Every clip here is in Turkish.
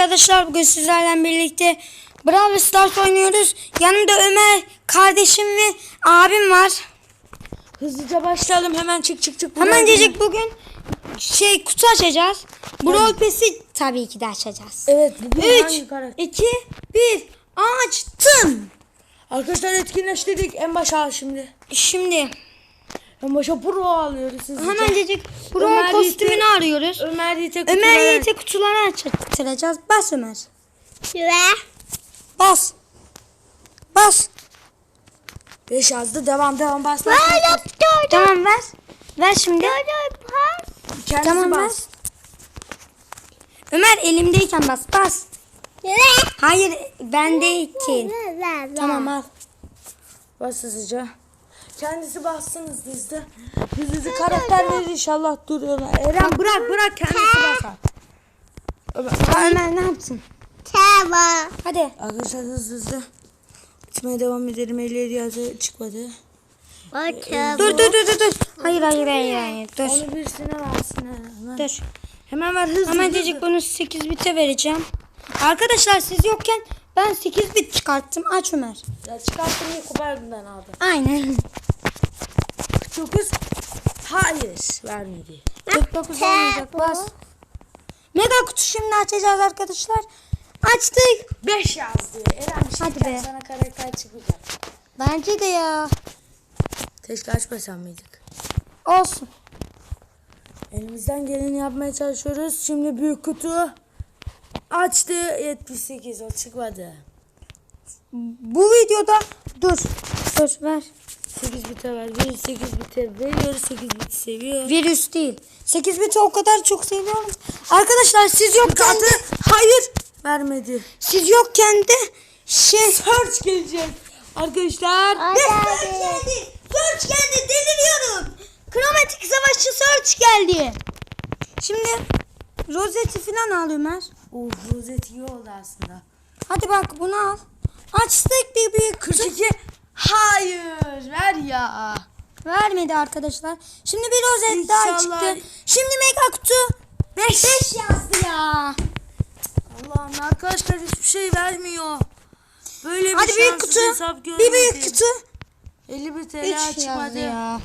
Arkadaşlar bugün sizlerle birlikte Brawl Stars oynuyoruz. Yanımda Ömer, kardeşim ve abim var. Hızlıca başlayalım hemen çık çık çık. Hemen diyecek bugün şey kutu açacağız. Brawl Pass'i tabii ki de açacağız. Evet bugün 3, hangi karakter? 2, 1 açtım. Arkadaşlar etkinleştirdik en başa şimdi. Şimdi En başa pro alıyoruz hızlıca. hemen diyecek Ömer Brawl kostümünü Yiğit'i- arıyoruz. Ömer Yiğit'e Ömer kutuları- Yiğit'e kutuları açtıracağız. Bas Ömer. Bas. Bas. 5 yazdı devam devam bas. bas, bas. Tamam ver. Ver şimdi. Kendisi Tamam ver. bas. Ömer elimdeyken bas bas. Hayır bendeyken. Tamam al. Bas hızlıca. Kendisi bassın hızlı hızlı. Hızlı hızlı karakter verir inşallah duruyor. Eren bırak bırak kendisi basar. Ömer. Ne yapsın? Tamam. Hadi. Arkadaşlar hızlı hızlı. Bitmeye devam edelim. 57 yazı çıkmadı. Dur dur dur dur dur. Hayır hayır hayır hayır. Dur. Onu birisine versin hemen. Dur. Hemen ver hızlı. Hemen hızlı. diyecek bunu 8 bite vereceğim. Arkadaşlar siz yokken ben 8 bit çıkarttım. Aç Ömer. Ya çıkarttım diye kopardın abi. Aynen. 49. Hayır vermedi. 49 olmayacak bas. Mega kutu şimdi açacağız arkadaşlar. Açtık. 5 yazdı. Eren bir şey Hadi be. sana karakter çıkacak. Bence de ya. Keşke açmasam mıydık? Olsun. Elimizden geleni yapmaya çalışıyoruz. Şimdi büyük kutu açtı. 78 o çıkmadı. Bu videoda dur. Dur ver. 8 bite ver. 1 8 bite veriyoruz. 8 bit seviyor. Virüs değil. 8 biti o kadar çok seviyorum. Arkadaşlar siz yokken de Hayır. Vermedi. siz yokken de şey Search gelecek. Arkadaşlar. Search geldi. Search geldi. Deliriyorum. Kromatik savaşçı Search geldi. Şimdi rozeti falan al Ömer. Uf rozet iyi oldu aslında. Hadi bak bunu al. Açtık bir büyük kutu. 42. Hayır. Ver ya. Vermedi arkadaşlar. Şimdi bir rozet daha İnşallah. çıktı. Şimdi mega kutu. 5 yazdı ya. Allah'ım arkadaşlar hiçbir şey vermiyor. Böyle bir Hadi büyük kutu. Bir büyük kutu. 50 TL 3 yazdı çıkmadı. ya.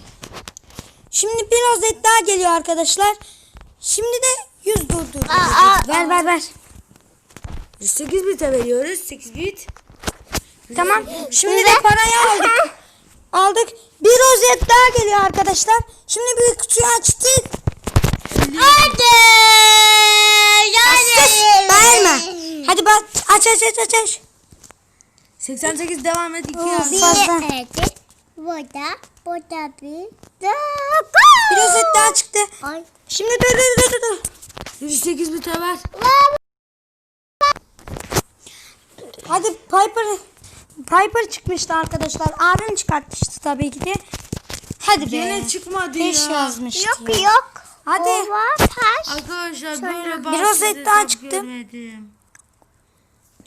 Şimdi bir rozet daha geliyor arkadaşlar. Şimdi de 100 dur dur. dur, Aa, dur. Ver ver ver. 8 bite veriyoruz. 8 bit. Tamam. Şimdi de parayı aldık. Aldık. Bir rozet daha geliyor arkadaşlar. Şimdi büyük kutuyu açtık. Hadi. Sus, Bağırma. Hadi bak aç aç aç aç aç. 88 devam et. 2 Of. yazdı. Fazla. Evet. Burada. Burada bir. Bir rozet daha çıktı. Ay. Şimdi dur dur dur dur, dur. 108 bite ver. Hadi Piper Piper çıkmıştı arkadaşlar. Abim çıkartmıştı tabii ki de. Hadi be. Gene çıkmadı Beş ya. yazmıştı. Yok ya. yok. Hadi. Ova taş. Arkadaşlar böyle Bir rozet daha çıktı. görmedim.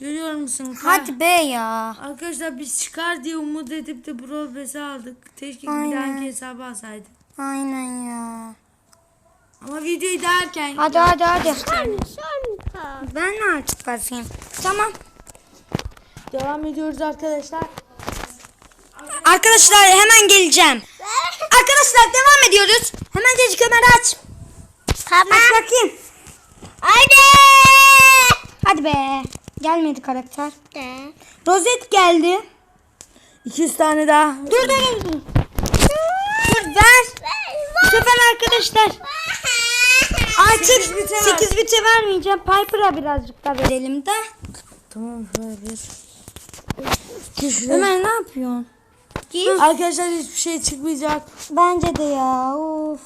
Görüyor musun? Hadi be ya. Arkadaşlar biz çıkar diye umut edip de Brawl Pass'i aldık. Keşke bir dahaki hesabı alsaydık. Aynen ya. Ama videoyu derken Hadi hadi hadi. Son. Ben de artık basayım. Tamam. Devam ediyoruz arkadaşlar. Arkadaşlar hemen geleceğim. Arkadaşlar devam ediyoruz. Hemen Cecik Ömer aç. Tamam. Aç bakayım. Hadi. Hadi be. Gelmedi karakter. Rozet geldi. 200 tane daha. Dur dur dur. Ver. Bu sefer arkadaşlar artık Sekiz bite ver. 8 bite vermeyeceğim. Piper'a birazcık da verelim de. Tamam ver şuraya. Ömer ne yapıyorsun? Arkadaşlar hiçbir şey çıkmayacak. Bence de ya. Of.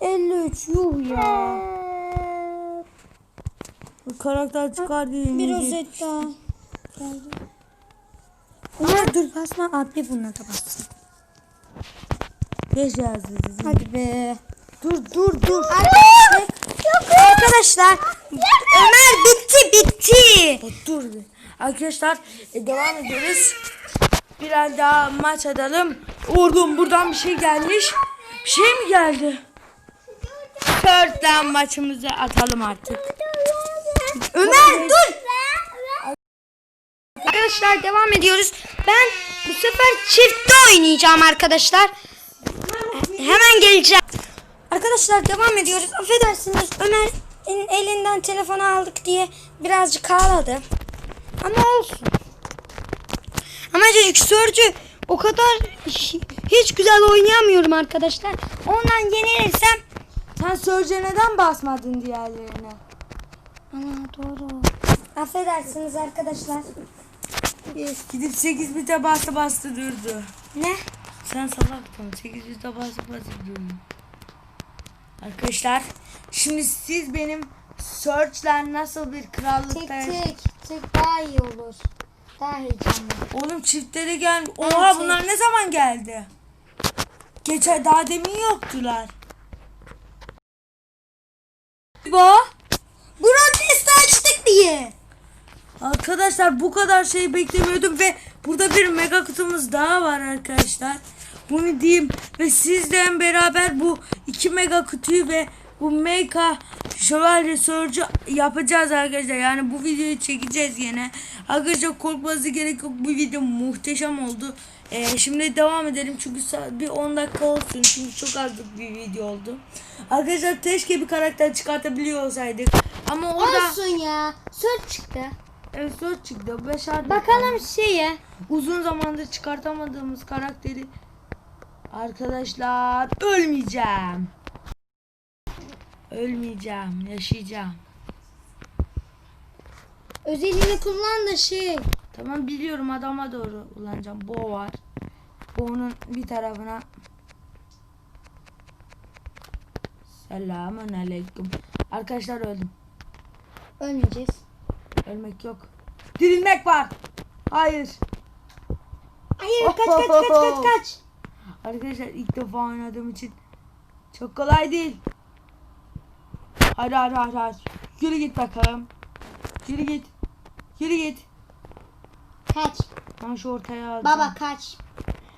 53 yuh ya. Bu karakter çıkar diye. Bir rozet daha. Geldi. Ömer dur basma abi buna da bassın. Beş yazdı dedim. Hadi be. Dur dur dur. Arkadaşlar, arkadaşlar Ömer bitti bitti. Dur bir. Arkadaşlar e, devam ediyoruz. Biraz daha maç atalım. Oğlum buradan bir şey gelmiş. Bir şey mi geldi? Dörtten maçımızı atalım artık. Ömer dur. Arkadaşlar devam ediyoruz. Ben bu sefer çiftte oynayacağım arkadaşlar. Hemen geleceğim. Arkadaşlar devam ediyoruz. Affedersiniz Ömer'in elinden telefonu aldık diye birazcık ağladı. Ama olsun. Ama çocuk sörcü o kadar hi- hiç güzel oynayamıyorum arkadaşlar. Ondan yenilirsem Sen Sörce neden basmadın diğerlerine? Ana doğru. Affedersiniz arkadaşlar. Gidip 8 bite bastı bastı durdu. Ne? Sen salaktın. 8 bite bastı bastı durdu. Arkadaşlar şimdi siz benim search'ler nasıl bir krallıkta tek tek daha iyi olur. Daha heyecanlı. Oğlum çiftleri gel. Oha Evet. bunlar ne zaman geldi? Geçen daha demin yoktular. Bu? Broadcast'ı açtık diye. Arkadaşlar bu kadar şey beklemiyordum ve burada bir mega kutumuz daha var arkadaşlar. Bunu diyeyim ve sizle beraber bu iki mega kutuyu ve bu mega şövalye sorucu yapacağız arkadaşlar. Yani bu videoyu çekeceğiz yine. Arkadaşlar korkmanıza gerek yok. Bu video muhteşem oldu. Ee, şimdi devam edelim çünkü bir 10 dakika olsun. Çünkü çok azlık bir video oldu. Arkadaşlar keşke bir karakter çıkartabiliyor olsaydık. Ama orada... Olsun ya. Söz çıktı. Evet söz çıktı. Başardık. Bakalım şeye. Uzun zamandır çıkartamadığımız karakteri. Arkadaşlar ölmeyeceğim. Ölmeyeceğim. Yaşayacağım. Özelliğini kullan da şey. Tamam biliyorum adama doğru kullanacağım. Bo var. Bo'nun bir tarafına Selamun aleyküm. Arkadaşlar öldüm. Ölmeyeceğiz. Ölmek yok. Dirilmek var. Hayır. Hayır kaç kaç kaç kaç kaç. Arkadaşlar ilk defa oynadığım için çok kolay değil. Hadi hadi hadi hadi. Yürü git bakalım. Yürü git. Yürü git. Kaç. Ben şu ortaya alacağım. Baba kaç.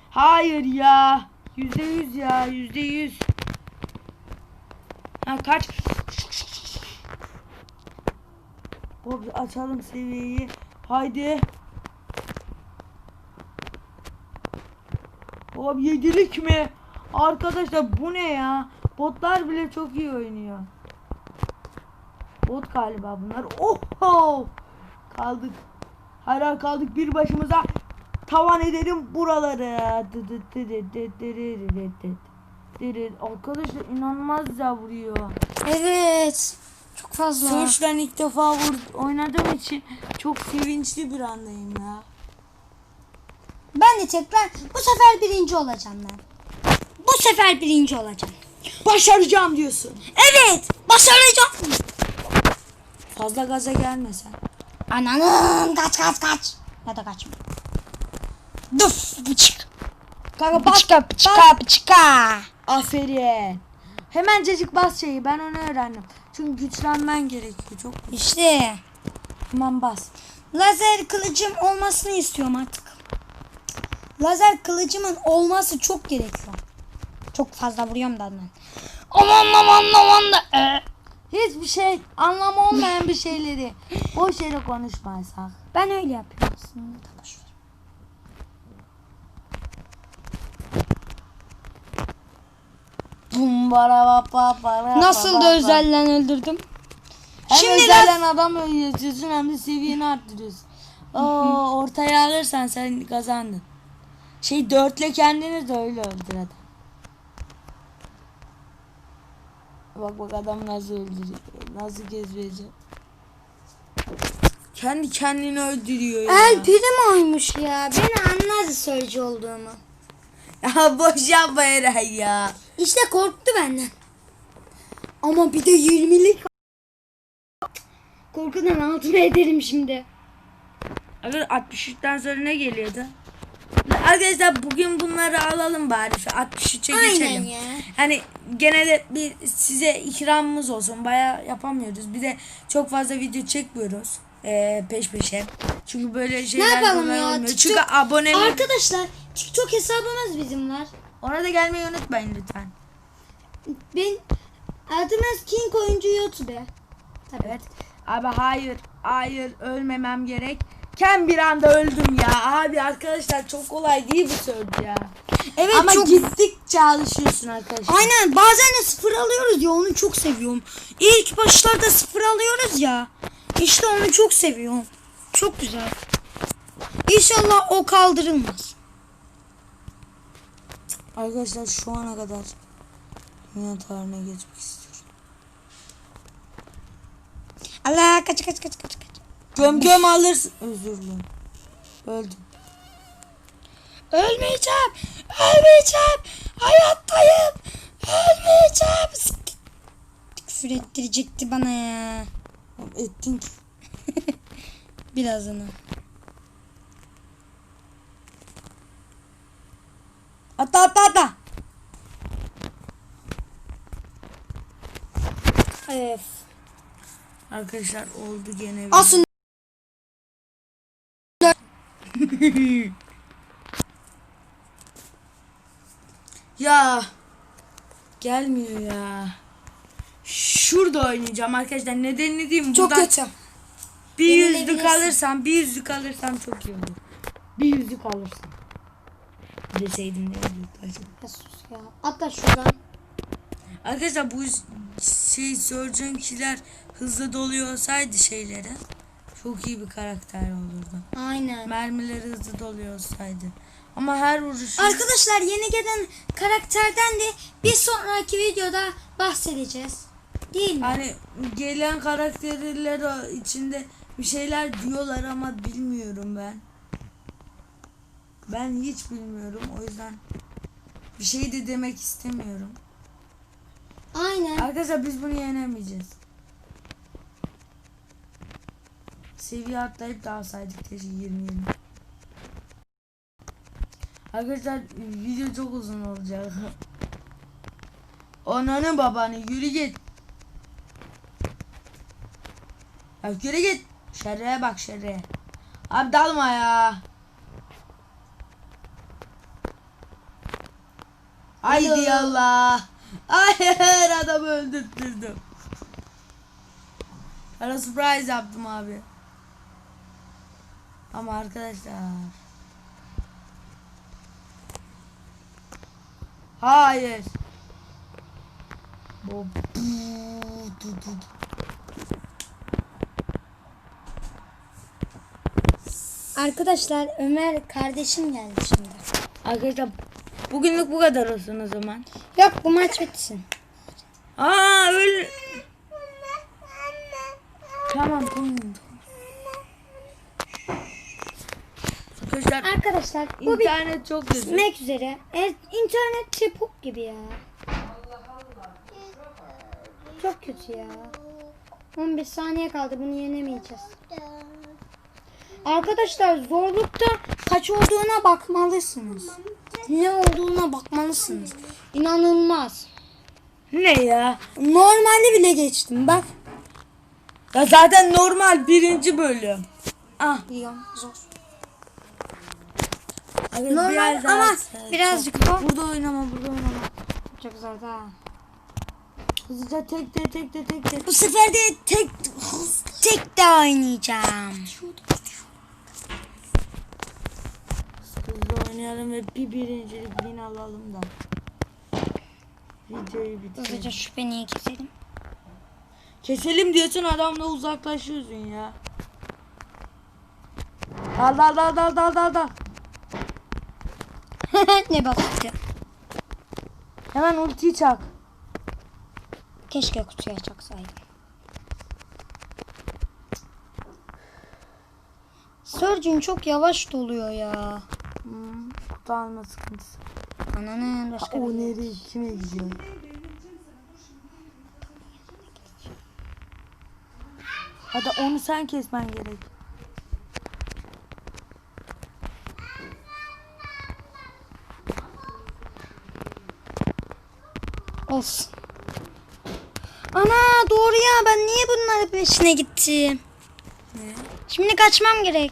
Hayır ya. Yüzde yüz ya. Yüzde yüz. Ha kaç. Hop açalım seviyeyi. Haydi. Hop yedilik mi? Arkadaşlar bu ne ya? Botlar bile çok iyi oynuyor. Bot galiba bunlar. Oho! Kaldık. Hala kaldık bir başımıza. Tavan edelim buraları. Arkadaşlar inanılmaz ya vuruyor. Evet. Çok fazla. Search'den ilk defa vur oynadığım için çok sevinçli bir andayım ya. Ben de tekrar bu sefer birinci olacağım ben. Bu sefer birinci olacağım. Başaracağım diyorsun. Evet. Başaracağım. Fazla gaza gelme sen. Ananın kaç kaç kaç. Ya da kaçma. Duf bıçık. Kanka bas. Bıçıka bıçıka bıçıka. Aferin. Hemencecik bas şeyi ben onu öğrendim. Çünkü güçlenmen gerekiyor çok. İşte. Hemen bas. Lazer kılıcım olmasını istiyorum artık. Lazer kılıcımın olması çok gerekiyor. Çok fazla vuruyorum da ben. Aman aman aman da. Ee, Hiçbir şey anlamı olmayan bir şeyleri boş yere konuşmaysak. Ben öyle yapıyorum aslında. boş ver. Nasıl da özellen öldürdüm. Hem Şimdi özelden adam öldürüyorsun hem de seviyeni arttırıyorsun. Oo, ortaya alırsan sen kazandın. Şey dörtle kendini de öyle öldür adam. Bak bak adam nasıl öldürüyor. Nasıl gezmeyecek. Kendi kendini öldürüyor ya. El prim oymuş ya. Beni anladı sözcü olduğumu. Ya boş yapma Eren ya. İşte korktu benden. Ama bir de 20'lik. Korkudan altına ederim şimdi. Arkadaşlar 63'ten sonra ne geliyordu? Arkadaşlar bugün bunları alalım bari şu 63'e Aynen geçelim. ya. Hani gene de bir size ikramımız olsun. Baya yapamıyoruz. Bir de çok fazla video çekmiyoruz. Ee, peş peşe. Çünkü böyle Ne şeyler yapalım kolay ya? olmuyor. TikTok- Çünkü abone Arkadaşlar TikTok hesabımız bizim var. ona da gelmeyi unutmayın lütfen. Ben adımız King Oyuncu YouTube. Tabii. Evet. Abi hayır. Hayır ölmemem gerek. Ken bir anda öldüm ya. Abi arkadaşlar çok kolay değil bu söz ya. Evet Ama çok gittikçe alışıyorsun arkadaşlar. Aynen bazen de sıfır alıyoruz ya onu çok seviyorum. İlk başlarda sıfır alıyoruz ya. İşte onu çok seviyorum. Çok güzel. İnşallah o kaldırılmaz. Arkadaşlar şu ana kadar dünya tarihine geçmek istiyorum. Allah kaç kaç kaç kaç kaç. Göm göm alırsın. Özür dilerim. Öldüm. Ölmeyeceğim. Ölmeyeceğim. Hayattayım. Ölmeyeceğim. Küfür ettirecekti bana ya. Ettin ki. Birazını. Atla atla atla. Evet. Arkadaşlar oldu gene. Aslında Ya. Gelmiyor ya. Şurada oynayacağım arkadaşlar. Nedenini diyeyim. çok Buradan kötü. Bir yüzlük alırsam, bir yüzlük alırsam çok iyi olur. Bir yüzlük alırsam. Deseydim ne yüzlük acaba? Ya sus ya. Atla şuradan. Arkadaşlar bu şey Surgeon'kiler hızlı doluyor olsaydı şeyleri çok iyi bir karakter olurdu. Aynen. Mermileri hızlı doluyor olsaydı. Ama her vuruş Arkadaşlar yeni gelen karakterden de bir sonraki videoda bahsedeceğiz. Değil mi? hani gelen karakterler içinde bir şeyler diyorlar ama bilmiyorum ben. Ben hiç bilmiyorum o yüzden bir şey de demek istemiyorum. Aynen. Arkadaşlar biz bunu yenemeyeceğiz. Seviye atlayıp da alsaydık keşke 20 20. Arkadaşlar video çok uzun olacak. Ananı babanı yürü git. Ya yürü git. Şerreye bak şerreye. Abi dalma ya. Haydi Allah. Hayır adamı öldürttürdüm. Ara surprise yaptım abi. Ama arkadaşlar. Hayır. Bu. Arkadaşlar Ömer kardeşim geldi şimdi. Arkadaşlar bugünlük bu kadar olsun o zaman. Yok bu maç bitsin. Aa öyle. Tamam tamam. Arkadaşlar Arkadaşlar bu internet çok kötü. bitmek üzere. Evet, internet çepuk gibi ya. Çok kötü ya. 15 saniye kaldı bunu yenemeyeceğiz. Arkadaşlar zorlukta kaç olduğuna bakmalısınız. Ne olduğuna bakmalısınız. İnanılmaz. Ne ya? Normali bile geçtim bak. Ya zaten normal birinci bölüm. Ah. Biliyorum zor. Normal biraz ama sert. birazcık zor. Burada oynama burada oynama. Çok zor da. Hızlıca tek de tek de tek de. Bu sefer de tek tek de oynayacağım. Hızlı oynayalım ve bir birincilik win alalım da. Videoyu Hızlıca bitirelim. şüpheniyi keselim. Keselim diyorsun adamla uzaklaşıyorsun ya. Dal dal dal dal dal dal dal. ne ya. Hemen ultiyi çak. Keşke kutuya çaksaydım. Surgeon çok yavaş doluyor ya. Hmm, kutu alma sıkıntısı. Ananın başka O bir nereye kime gidiyor? Hadi onu sen kesmen gerek. Olsun. Ana doğru ya ben niye bunların peşine gittim? Ne? Şimdi kaçmam gerek.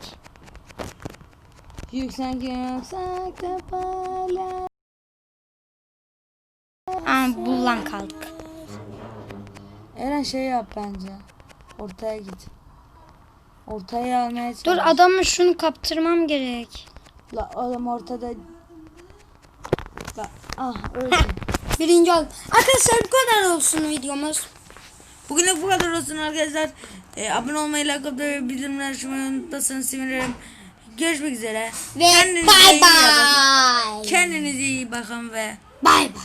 Yüksek yüksek tepeler. Aa bullan kaldık. Eren şey yap bence. Ortaya git. Ortaya almaya çalış. Dur adamı şunu kaptırmam gerek. La oğlum ortada. La, ah öldü. Birinci ol. Arkadaşlar bu kadar olsun videomuz. Bugünlük bu kadar olsun arkadaşlar. Ee, abone olmayı, like atmayı ve bildirimleri açmayı unutmazsanız sevinirim. Görüşmek üzere. Ve Kendinize bakın. bay. Kendinize iyi bakın ve Bay bay.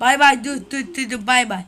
bay bay. Dur dur dur dur bay bay.